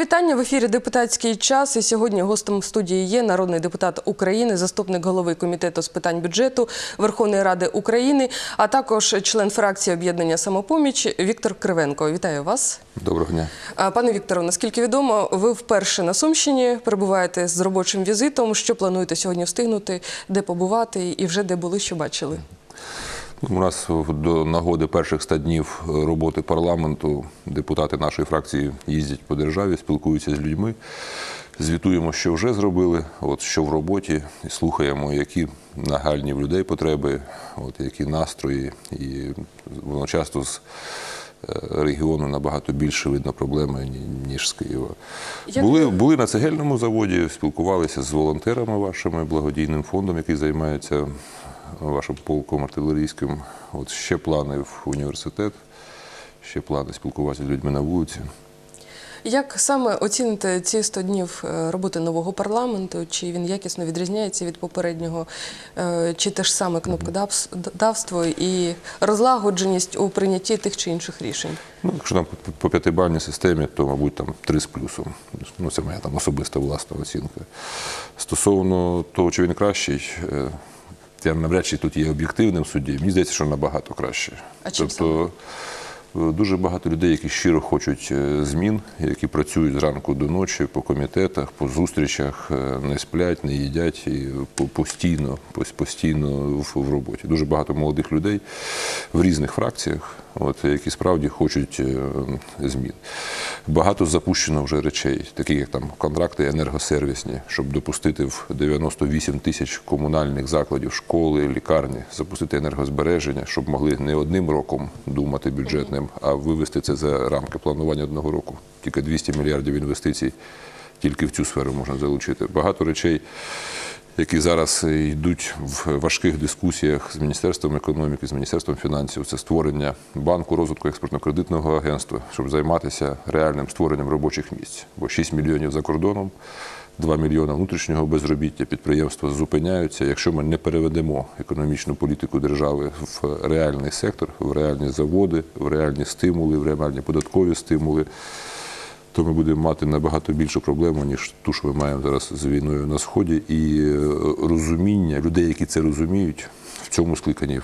вітання в ефірі Депутатський час. І сьогодні гостем в студії є народний депутат України, заступник голови комітету з питань бюджету Верховної Ради України, а також член фракції об'єднання самопоміч Віктор Кривенко. Вітаю вас. Доброго дня. Пане Віктору, наскільки відомо, ви вперше на Сумщині перебуваєте з робочим візитом. Що плануєте сьогодні встигнути, де побувати і вже де були, що бачили? У нас до нагоди перших ста днів роботи парламенту депутати нашої фракції їздять по державі, спілкуються з людьми, звітуємо, що вже зробили, от що в роботі, і слухаємо, які нагальні в людей потреби, от які настрої, і воно часто з е, регіону набагато більше видно проблеми ніж з Києва. Як Були, були на цегельному заводі, спілкувалися з волонтерами вашими, благодійним фондом, який займається вашим полком артилерійським. От ще плани в університет, ще плани спілкуватися з людьми на вулиці. Як саме оціните ці 100 днів е, роботи нового парламенту? Чи він якісно відрізняється від попереднього? Е, Чи те ж саме кнопкодавство і розлагодженість у прийнятті тих чи інших рішень? Ну, якщо там по- п'ятибальній системі, то, мабуть, там три з плюсом. Ну, це моя там особиста власна оцінка. Стосовно того, чи він кращий, е, я навряд чи тут є об'єктивним суддєю. Мені здається, що набагато краще. А чим тобто, е, дуже багато людей, які щиро хочуть е, змін, які працюють зранку до ночі по комітетах, по зустрічах, е, не сплять, не їдять і по- постійно, постійно в роботі. Дуже багато молодих людей в різних фракціях, от, які справді хочуть е, змін. Багато запущено вже речей, таких як там контракти енергосервісні, щоб допустити в 98 тисяч комунальних закладів, школи, лікарні, запустити енергозбереження, щоб могли не одним роком думати бюджетним, а вивести це за рамки планування одного року. Тільки 200 мільярдів інвестицій тільки в цю сферу можна залучити. Багато речей, які зараз йдуть в важких дискусіях з Міністерством економіки, з Міністерством фінансів, це створення банку розвитку експортно-кредитного агентства, щоб займатися реальним створенням робочих місць. Бо 6 мільйонів за кордоном, 2 мільйони внутрішнього безробіття, підприємства зупиняються. Якщо ми не переведемо економічну політику держави в реальний сектор, в реальні заводи, в реальні стимули, в реальні податкові стимули то ми будемо мати набагато більшу проблему, ніж ту, що ми маємо зараз з війною на сході, і е, розуміння людей, які це розуміють, в цьому скликанні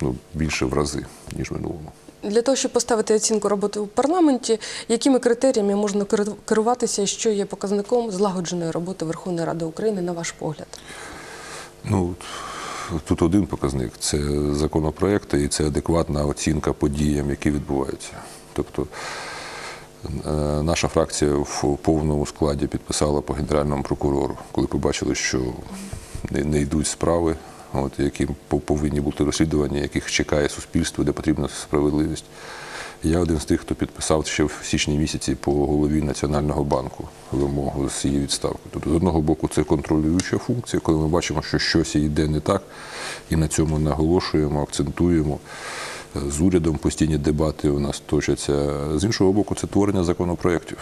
ну, більше в рази, ніж в минулому. Для того, щоб поставити оцінку роботи у парламенті, якими критеріями можна керуватися, і що є показником злагодженої роботи Верховної Ради України, на ваш погляд? Ну, тут один показник це законопроекти і це адекватна оцінка подіям, які відбуваються. Тобто наша фракція в повному складі підписала по генеральному прокурору, коли побачили, що не, не йдуть справи, от, які повинні бути розслідування, яких чекає суспільство, де потрібна справедливість. Я один з тих, хто підписав ще в січні місяці по голові Національного банку вимогу з її відставки. Тобто, з одного боку, це контролююча функція, коли ми бачимо, що щось йде не так, і на цьому наголошуємо, акцентуємо. З урядом постійні дебати у нас точаться. З іншого боку, це творення законопроєктів.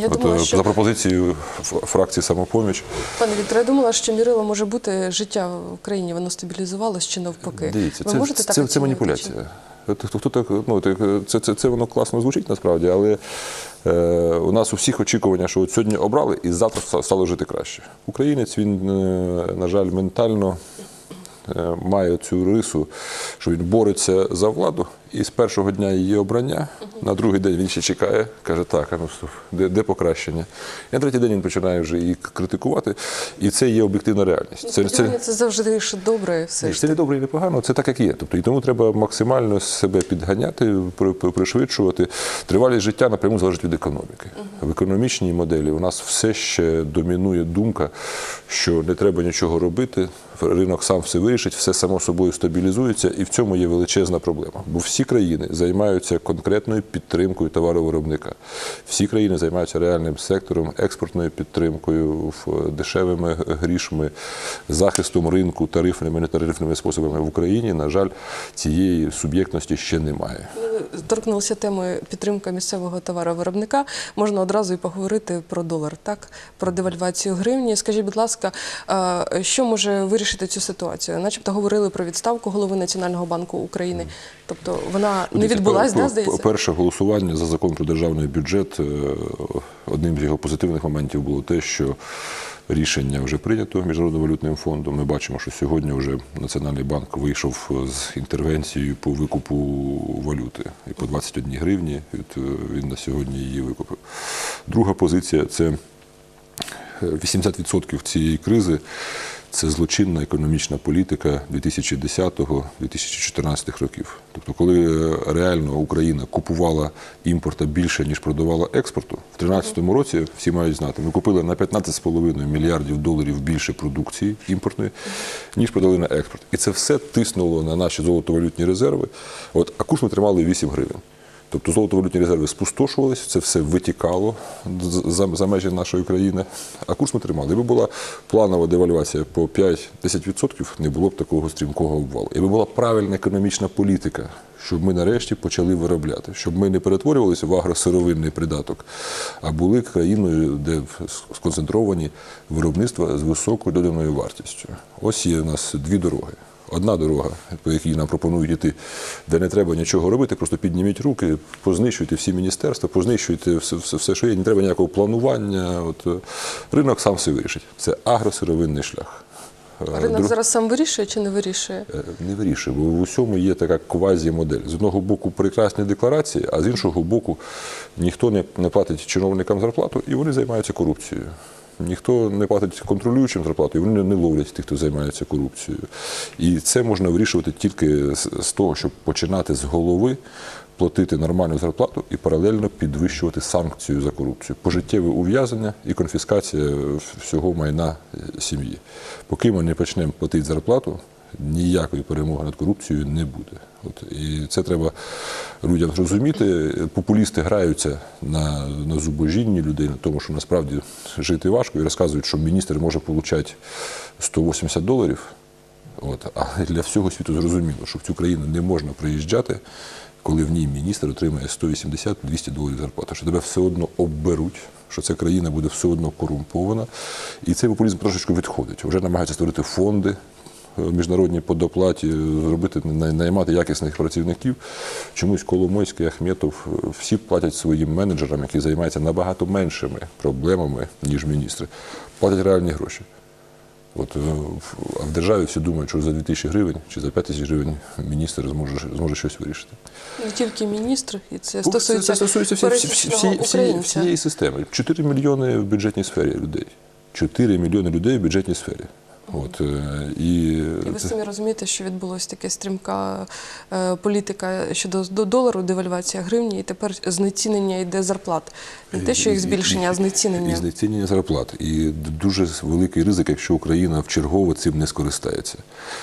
Я От, думала, е, що- За пропозицією фракції самопоміч. Пане Вікторе, я думала, що мірило може бути життя в Україні, воно стабілізувалось чи навпаки. Дивіться, Ви це, можете це, так це, оцінювати, маніпуляція. Хто, хто так, ну, це, це, це воно класно звучить насправді, але е, у нас у всіх очікування, що от сьогодні обрали і завтра стало жити краще. Українець, він, е, на жаль, ментально має цю рису, що він бореться за владу, і з першого дня її обрання, на другий день він ще чекає, каже, так, а ну де, де покращення? І на третій день він починає вже її критикувати, і це є об'єктивна реальність. Це, Сподівання, це завжди ж добре все ні, ж Це не добре і не погано, це так, як є. Тобто, і тому треба максимально себе підганяти, при- при- пришвидшувати. Тривалість життя напряму залежить від економіки. В економічній моделі у нас все ще домінує думка, що не треба нічого робити, ринок сам все вирішить, все само собою стабілізується, і в цьому є величезна проблема. Бо всі країни займаються конкретною підтримкою товаровиробника. Всі країни займаються реальним сектором, експортною підтримкою, дешевими грішми, захистом ринку, тарифними, нетарифними способами в Україні. На жаль, цієї суб'єктності ще немає. Торкнулися теми підтримка місцевого товаровиробника. Можна одразу і поговорити про долар, так про девальвацію гривні. Скажіть, будь ласка, що може вирішити? Вирішити цю ситуацію? Начебто говорили про відставку голови Національного банку України. Тобто вона не відбулась, да, здається? Перше голосування за закон про державний бюджет. е, Одним з його позитивних моментів було те, що рішення вже прийнято Міжнародним валютним фондом. Ми бачимо, що сьогодні вже Національний банк вийшов з інтервенцією по викупу валюти і по 21 гривні. Е, Він на сьогодні її викупив. Друга позиція це 80% цієї кризи це злочинна економічна політика 2010-2014 років. Тобто, коли е, реально Україна купувала імпорта більше, ніж продавала експорту, в 2013 році всі мають знати, ми купили на 15,5 мільярдів доларів більше продукції імпортної, ніж продали на експорт. І це все тиснуло на наші золотовалютні резерви. От, а курс ми тримали 8 гривень. Тобто золотовалютні резерви спустошувалися, це все витікало за, за межі нашої країни, а курс ми тримали. Якби була планова девальвація по 5-10%, не було б такого стрімкого обвалу. Якби була правильна економічна політика, щоб ми нарешті почали виробляти, щоб ми не перетворювалися в агросировинний придаток, а були країною, де сконцентровані виробництва з високою доданою вартістю. Ось є у нас дві дороги. Одна дорога, по якій нам пропонують іти, де не треба нічого робити, просто підніміть руки, познищуйте всі міністерства, познищуйте все, все, все що є, не треба ніякого планування. От, е, ринок сам все вирішить. Це агросировинний шлях. Е, Ринок друг- зараз сам вирішує чи не вирішує? Е, Не вирішує, бо в усьому є така квазі-модель. З одного боку прекрасні декларації, а з іншого боку ніхто не, не платить чиновникам зарплату, і вони займаються корупцією. Ніхто не платить контролюючим зарплату, і вони не ловлять тих, хто займається корупцією. І це можна вирішувати тільки з, того, щоб починати з голови, платити нормальну зарплату і паралельно підвищувати санкцію за корупцію, пожиттєве ув'язнення і конфіскація всього майна сім'ї. Поки ми не почнемо платити зарплату, ніякої перемоги над корупцією не буде. От, і це треба людям зрозуміти. Популісти граються на, на зубожінні людей, на тому, що насправді жити важко, і розказують, що міністр може отримати 180 доларів. От, а для всього світу зрозуміло, що в цю країну не можна приїжджати, коли в ній міністр отримує 180-200 доларів зарплати, що тебе все одно обберуть, що ця країна буде все одно корумпована. І цей популізм трошечки відходить. Вже намагаються створити фонди. Е, Міжнародні по доплаті зробити наймати якісних працівників. Чомусь Коломойський, Ахметов всі платять своїм менеджерам, які займаються набагато меншими проблемами, ніж міністри. Платять реальні гроші. От, е, а в державі всі думають, що за 2000 гривень чи за 5 тисяч гривень міністр зможе, зможе щось вирішити. Не тільки міністр, і це стосується, це стосується всі, всі, всі, всі, всі, всієї системи. 4 мільйони в бюджетній сфері людей. 4 мільйони людей в бюджетній сфері. От, е, і, І ви самі розумієте, що відбулася така стрімка е, політика щодо долару, девальвація гривні, і тепер знецінення йде зарплат. Не те, що їх збільшення, а І знецінення. знецінення зарплат. І дуже великий ризик, якщо Україна вчергово цим не скористається.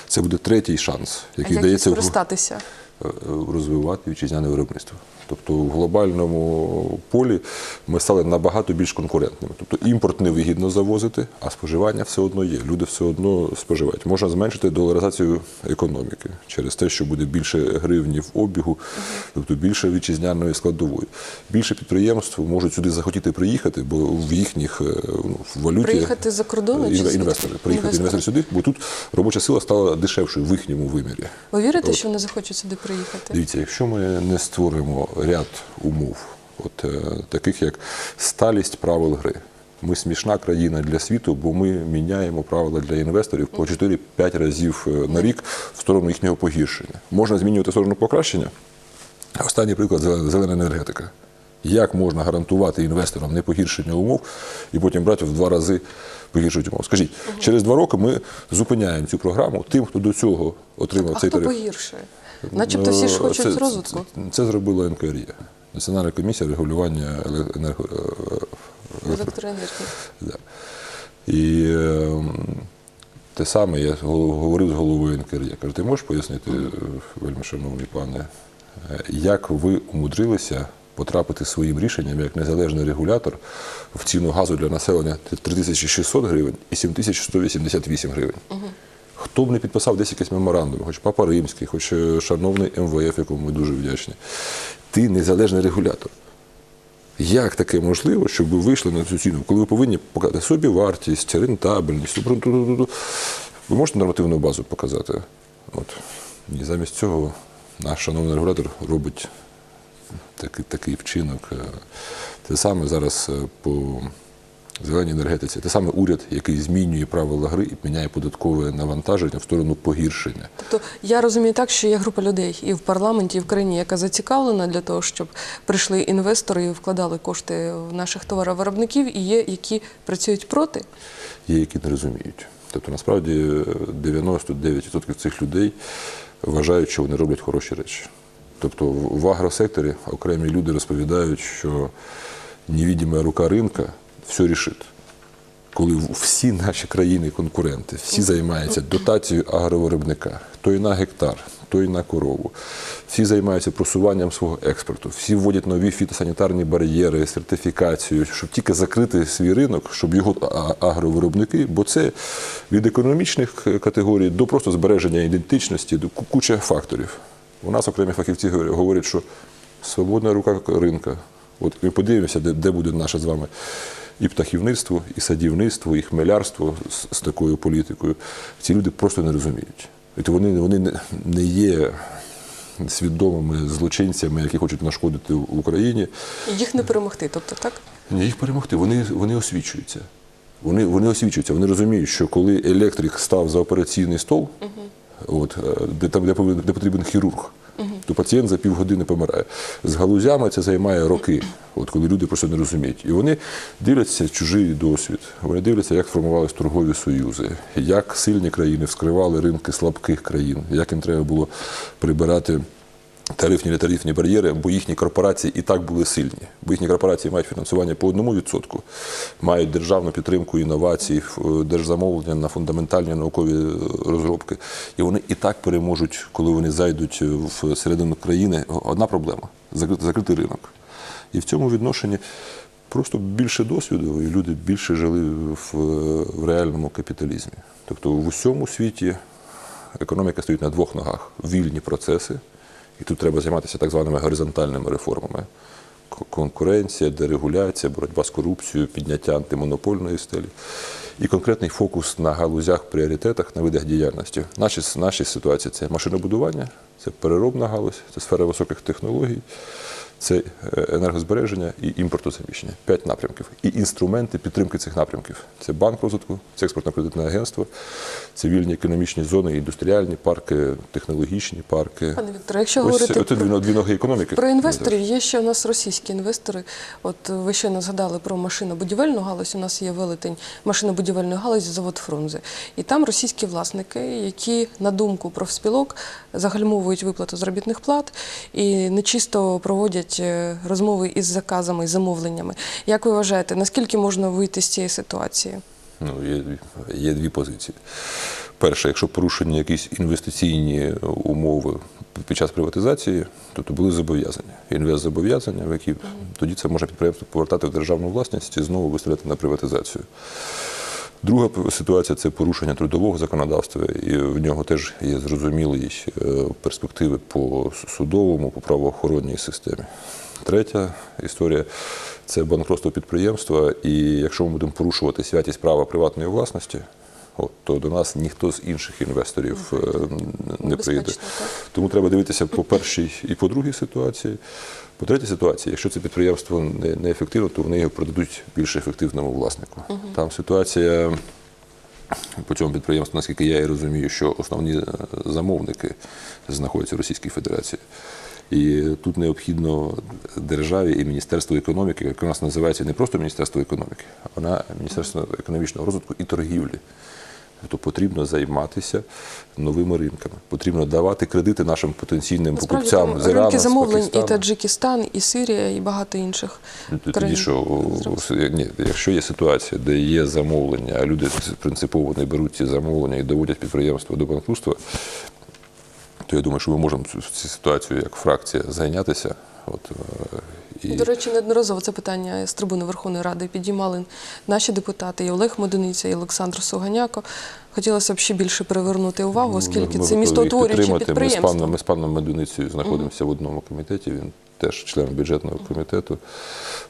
Це буде третій шанс, А який як дається в- скористатися? е, розвивати вітчизняне виробництво. Тобто в глобальному полі ми стали набагато більш конкурентними. Тобто імпорт невигідно завозити, а споживання все одно є. Люди все одно споживають. Можна зменшити доларизацію економіки через те, що буде більше гривні в обігу, тобто більше вітчизняної складової. Більше підприємств можуть сюди захотіти приїхати, бо в їхніх е, ну, в валюті Приїхати з-за кордону чи інвестори. Приїхати Інвестори. інвестори сюди, бо тут робоча сила стала дешевшою в їхньому вимірі. Ви вірите, От. що вони захочуть сюди приїхати? Дивіться, якщо ми не створимо ряд умов, от е, таких як сталість правил гри. Ми смішна країна для світу, бо ми міняємо правила для інвесторів по 4-5 разів е, на рік в сторону їхнього погіршення. Можна змінювати сторону покращення. Останній приклад зелена зелена енергетика. Як можна гарантувати інвесторам не погіршення умов і потім брати в два рази погіршують умов? Скажіть, через два роки ми зупиняємо цю програму тим, хто до цього отримав А цей хто тариф. погіршує? Начебто всі ж Ну, хочуть це, розвитку. Це, це зробила НКРЄ. Національна комісія регулювання енерго, е, електроенергії. Да. І е, те саме я говорив з головою НКРЄ. Кажу, ти можеш пояснити, е, вельми шановний пане, е, як ви умудрилися потрапити своїм рішенням як незалежний регулятор в ціну газу для населення 3600 гривень і 7188 гривень? Хто б не підписав десь якийсь меморандум, хоч Папа Римський, хоч е, шановний МВФ, якому ми дуже вдячні. Ти незалежний регулятор. Як таке можливо, щоб ви вийшли на цю ціну, коли ви повинні показати собі вартість, рентабельність, Ви можете нормативну базу показати? От. І замість цього наш шановний регулятор робить такий, такий вчинок. Е, Те саме зараз е, по зеленій енергетиці. Те саме уряд, який змінює правила гри і міняє податкове навантаження в сторону погіршення. Тобто я розумію так, що є група людей і в парламенті, і в країні, яка зацікавлена для того, щоб прийшли інвестори і вкладали кошти в наших товаровиробників, і є які працюють проти. є, які не розуміють. Тобто, насправді, е, 99% цих людей вважають, що вони роблять хороші речі. Тобто, в агросекторі окремі люди розповідають, що невидима рука ринка все рішить. Коли всі наші країни-конкуренти, всі займаються дотацією агровиробника, той на гектар, той на корову, всі займаються просуванням свого експорту, всі вводять нові фітосанітарні бар'єри, сертифікацію, щоб тільки закрити свій ринок, щоб його агровиробники, бо це від економічних категорій до просто збереження ідентичності, до куча факторів. У нас окремі фахівці говорять- що свободна рука ринка. От ми подивимося, де, де буде наше з вами і птахівництво, і садівництво, і хмелярство з, з такою політикою. Ці люди просто не розуміють. От вони, вони не- не є свідомими злочинцями, які хочуть нашкодити в Україні. Їх не перемогти. Тобто, так? Ні, їх перемогти. Вони, вони освічуються. Вони, вони освічуються. Вони розуміють, що коли електрик став за операційний стол, от, е, де, там, де, де потрібен хірург, то пацієнт за півгодини помирає. З галузями це займає роки, от, коли люди просто не розуміють. І вони дивляться чужий досвід, вони дивляться, як формувалися торгові союзи, як сильні країни вскривали ринки слабких країн, як їм треба було прибирати тарифні і нетарифні бар'єри, бо їхні корпорації і так були сильні. Бо їхні корпорації мають фінансування по одному відсотку, мають державну підтримку інновацій, держзамовлення на фундаментальні наукові е, розробки. І вони і так переможуть, коли вони зайдуть в середину країни. Одна проблема закрити, закритий ринок. І в цьому відношенні просто більше досвіду, і люди більше жили в, в реальному капіталізмі. Тобто в усьому світі економіка стоїть на двох ногах: вільні процеси, і тут треба займатися так званими горизонтальними реформами. Конкуренція, дерегуляція, боротьба з корупцією, підняття антимонопольної стелі. І конкретний фокус на галузях, пріоритетах, на видах діяльності. Наші, наші ситуації це машинобудування, це переробна галузь, це сфера високих технологій, це е, енергозбереження і імпортозаміщення. П'ять напрямків. І інструменти підтримки цих напрямків. Це банк розвитку, це експортно-кредитне агентство, цивільні економічні зони, індустріальні парки, технологічні парки. Пане Вікторе, якщо Ось говорити це, про- дві, ноги економіки. Про інвесторів є ще у нас російські інвестори. От ви щойно згадали про машинобудівельну галузь. У нас є велетень машинобудівельної галузі завод Фрунзе. І там російські власники, які на думку профспілок загальмовують виплату заробітних плат і нечисто проводять е, розмови із заказами і замовленнями. Як ви вважаєте, наскільки можна вийти з цієї ситуації? Ну, є, є дві позиції. Перше, якщо порушені якісь інвестиційні умови під час приватизації, то, то були зобов'язання. Інвестзобов'язання, в які тоді це може підприємство повертати в державну власність і знову виставляти на приватизацію. Друга ситуація це порушення трудового законодавства, і в нього теж є зрозумілі е, перспективи по судовому, по правоохоронній системі. Третя історія це банкротство підприємства, і якщо ми будемо порушувати святість права приватної власності, от, то до нас ніхто з інших інвесторів е, не прийде. Тому треба дивитися по першій і по другій ситуації. По третій ситуації, якщо це підприємство не, не ефективно, то вони його продадуть більш ефективному власнику. Там ситуація по цьому підприємству, наскільки я і розумію, що основні е, замовники знаходяться в Російській Федерації. І тут необхідно державі і Міністерству економіки, яке у нас називається не просто Міністерство економіки, а вона Міністерство економічного розвитку і торгівлі. Тобто потрібно займатися новими ринками. Потрібно давати кредити нашим потенційним Насправді покупцям з ринки з замовлень і Таджикистан, і Сирія, і багато інших Ну, то країн. Що, ні, якщо є ситуація, де є замовлення, а люди принципово не беруть ці замовлення і доводять підприємство до банкрутства, то я думаю, що ми можемо цю, цю ситуацію як фракція зайнятися. От, е, і... До речі, неодноразово це питання з трибуни Верховної Ради підіймали наші депутати, і Олег Модениця, і Олександр Суганяко. Хотілося б ще більше привернути увагу, оскільки ми це готові підприємства. Ми з паном, ми з паном Медуницею знаходимося в одному комітеті. Він теж член бюджетного комітету,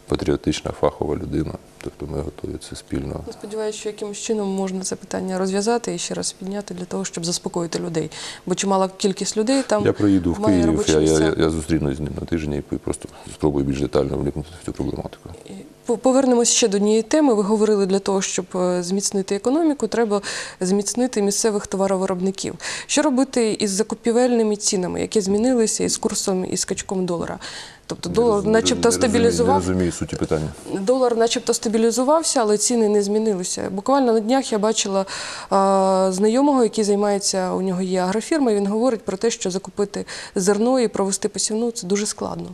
патріотична фахова людина. Тобто ми готові це спільно. Сподіваюся, що якимось чином можна це питання розв'язати і ще раз підняти для того, щоб заспокоїти людей. Бо чимала кількість людей там Я приїду в Київ, я, я, я, я зустрінусь з ним на тижні і просто спробую більш детально вникнути в цю проблематику. І Повернемось ще до однієї теми. Ви говорили, для того, щоб е, зміцнити економіку, треба зміцнити місцевих товаровиробників. Що робити із закупівельними цінами, які змінилися із курсом і скачком долара? Тобто долар, Не начебто, розумію- стабілізував. Не розумію суті питання. Долар, начебто, стабілізувався, але ціни не змінилися. Буквально на днях я бачила а, знайомого, який займається, у нього є агрофірма. і Він говорить про те, що закупити зерно і провести посівну це дуже складно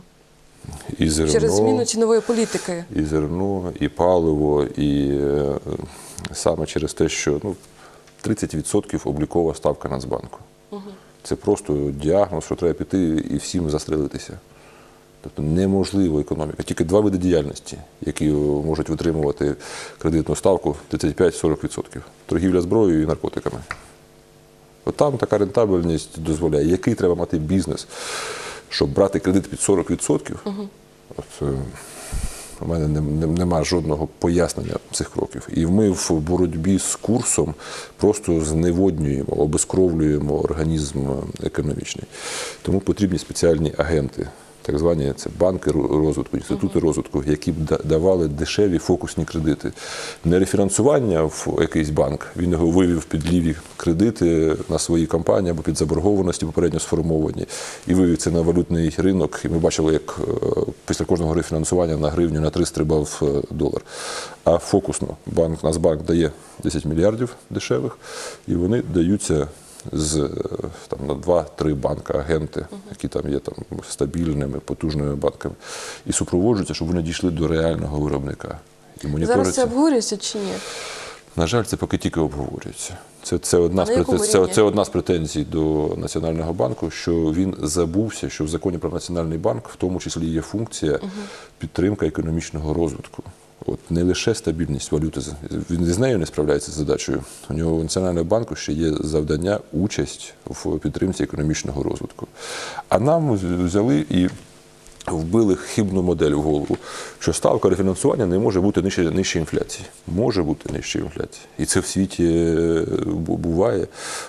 І зерно, через зміну цінової політики. і зерно, і паливо, і е, саме через те, що ну, 30% облікова ставка Нацбанку. Це просто діагноз, що треба піти і всім застрелитися. Тобто неможливо економіка. Тільки два види діяльності, які можуть витримувати кредитну ставку 35-40%. Торгівля зброєю і наркотиками. От там така рентабельність дозволяє. Який треба мати бізнес, щоб брати кредит під 40%? От, е, у мене нем- нем- нема жодного пояснення цих кроків. І ми в боротьбі з курсом просто зневоднюємо, обескровлюємо організм е, економічний. Тому потрібні спеціальні агенти. Так звані це банки розвитку, інститути розвитку, які б давали дешеві фокусні кредити. Не рефінансування в якийсь банк, він його вивів під ліві кредити на свої компанії або під заборгованості попередньо сформовані, і вивів це на валютний ринок. І ми бачили, як е, після кожного рефінансування на гривню на три стрибав е, долар. А фокусно банк Нацбанк дає 10 мільярдів дешевих, і вони даються з е, там на два-три банка агенти, які там є там стабільними, потужними банками, і супроводжуються, щоб вони дійшли до реального виробника. І Зараз це обговорюється чи ні? На жаль, це поки тільки обговорюється. Це, це, одна, з це, це одна з претензій до Національного банку, що він забувся, що в законі про Національний банк в тому числі є функція підтримка економічного розвитку. От не лише стабільність валюти, він з нею не справляється з задачею. У нього у Національного банку ще є завдання, участь в підтримці економічного розвитку. А нам взяли і вбили хибну модель в голову, що ставка рефінансування не може бути нижче, нижче інфляції. Може бути нижче інфляції. І це в світі е, буває.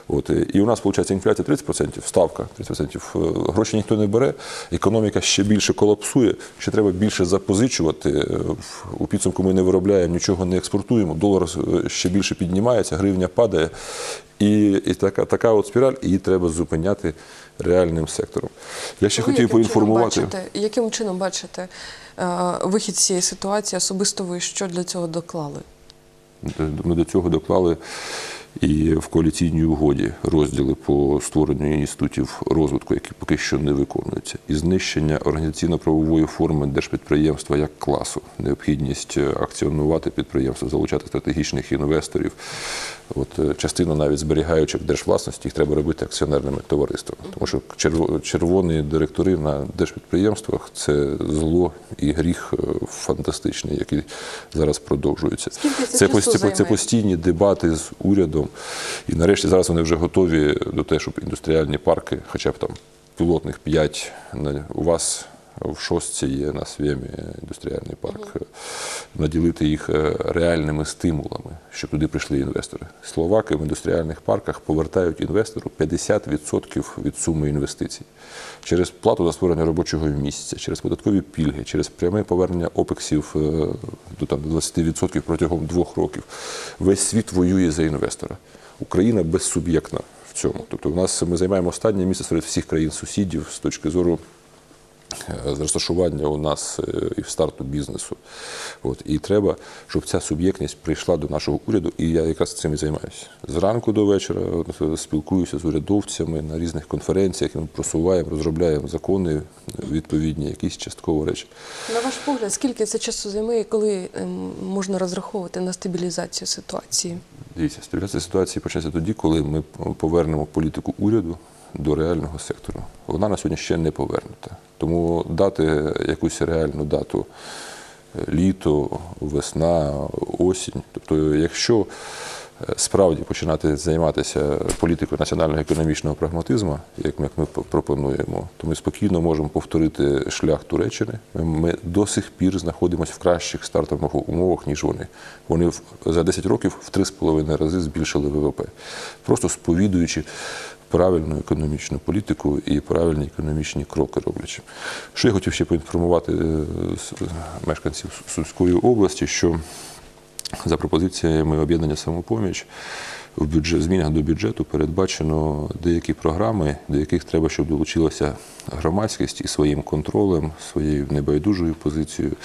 От, е, і у нас, виходить, інфляція 30%, ставка 30%. Е, Гроші ніхто не бере, економіка ще більше колапсує, ще треба більше запозичувати. У підсумку ми не виробляємо, нічого не експортуємо, долар ще більше піднімається, гривня падає. І, і така, така от спіраль, її треба зупиняти реальним сектором. Я ще Ви хотів яким поінформувати. Чином бачите, яким чином бачите е, вихід з цієї ситуації? Особисто ви що для цього доклали? Ми до цього доклали і в коаліційній угоді розділи по створенню інститутів розвитку, які поки що не виконуються, і знищення організаційно-правової форми держпідприємства як класу, необхідність е, акціонувати підприємство, залучати стратегічних інвесторів. От е, частину навіть зберігаючи в держвласності, їх треба робити акціонерними товариствами, тому що черво- червоні директори на держпідприємствах це зло і гріх е, фантастичний, який зараз продовжується. Це це, це постійні дебати з урядом. І нарешті зараз вони вже готові до того, щоб індустріальні парки, хоча б там пілотних п'ять у вас. В шостці є на Свємі індустріальний парк, наділити їх е, реальними стимулами, щоб туди прийшли інвестори. Словаки в індустріальних парках повертають інвестору 50% від суми інвестицій через плату за створення робочого місця, через податкові пільги, через пряме повернення опексів е, до там 20% протягом двох років. Весь світ воює за інвестора. Україна безсуб'єктна в цьому. Тобто, у нас ми займаємо останнє місце серед всіх країн сусідів з точки зору. Е, Розташування у нас е, і в старту бізнесу. От. І треба, щоб ця суб'єктність прийшла до нашого уряду, і я якраз цим і займаюся. Зранку до вечора е, спілкуюся з урядовцями на різних конференціях, ми просуваємо, розробляємо закони відповідні, якісь частково речі. На ваш погляд, скільки це часу займе і коли можна розраховувати на стабілізацію ситуації? Дивіться, стабілізація ситуації почнеться тоді, коли ми повернемо політику уряду до реального сектору. Вона на сьогодні ще не повернута. Тому дати якусь реальну дату е, літо, весна, осінь. Тобто, якщо е, справді починати займатися політикою національного економічного прагматизму, як ми, як ми пропонуємо, то ми спокійно можемо повторити шлях Туреччини. Ми, ми до сих пір знаходимося в кращих стартових умовах, ніж вони. Вони в- за 10 років в 3,5 рази збільшили ВВП, просто сповідуючи правильну економічну політику і правильні економічні кроки роблячи. Що я хотів ще поінформувати е, мешканців Сумської області, що за пропозиціями об'єднання самопоміч в бюджет, змінах до бюджету передбачено деякі програми, до яких треба, щоб долучилася громадськість і своїм контролем, своєю небайдужою позицією,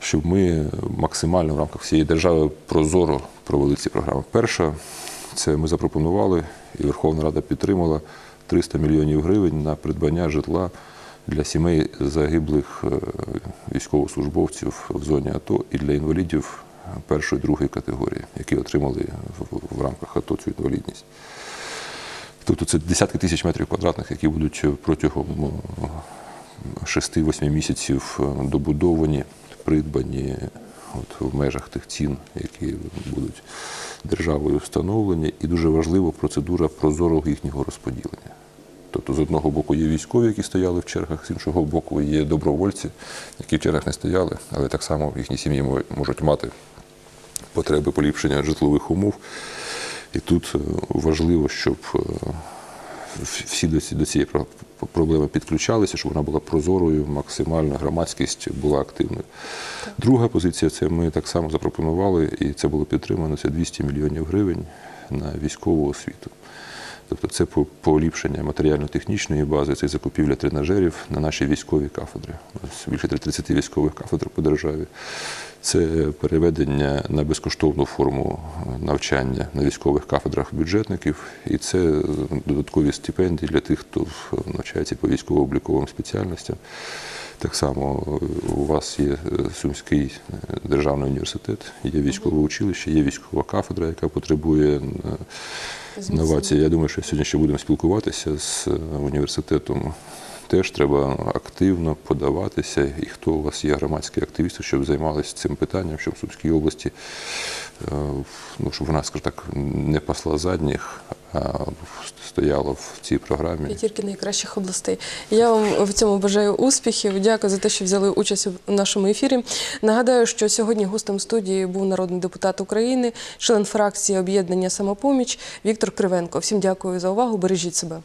щоб ми максимально в рамках всієї держави прозоро провели ці програми. Перша це ми запропонували, і Верховна Рада підтримала 300 мільйонів гривень на придбання житла для сімей загиблих е, військовослужбовців в зоні АТО і для інвалідів першої другої категорії, які отримали в, рамках АТО цю інвалідність. Тобто це десятки тисяч метрів квадратних, які будуть протягом е, 6-8 місяців е, добудовані, придбані от, в межах тих цін, які будуть державою встановлені. І дуже важлива процедура прозорого їхнього розподілення. Тобто, з одного боку є військові, які стояли в чергах, з іншого боку є добровольці, які в чергах не стояли, але так само їхні сім'ї можуть мати потреби поліпшення житлових умов. І тут е, важливо, щоб е, всі до ці- до цієї проблеми підключалися, щоб вона була прозорою, максимально громадськість була активною. Друга позиція це ми так само запропонували, і це було підтримано. Це 200 мільйонів гривень на військову освіту. Тобто це поліпшення матеріально-технічної бази, це закупівля тренажерів на наші військові кафедри. У нас більше 30 військових кафедр по державі. Це переведення на безкоштовну форму навчання на військових кафедрах бюджетників, і це додаткові стипендії для тих, хто навчається по військово-обліковим спеціальностям. Так само у вас є Сумський е, державний університет, є військове училище, є військова кафедра, яка потребує е, новації. Я думаю, що сьогодні ще будемо спілкуватися з е, університетом. Теж треба активно подаватися, і хто у вас є громадські активісти, щоб займалися цим питанням, щоб в Сумській області, е, ну, щоб вона, скажімо так, не пасла задніх, а стояла в цій програмі. П'ятірки найкращих областей. Я вам в цьому бажаю успіхів. Дякую за те, що взяли участь у нашому ефірі. Нагадаю, що сьогодні гостем студії був народний депутат України, член фракції об'єднання самопоміч Віктор Кривенко. Всім дякую за увагу. Бережіть себе.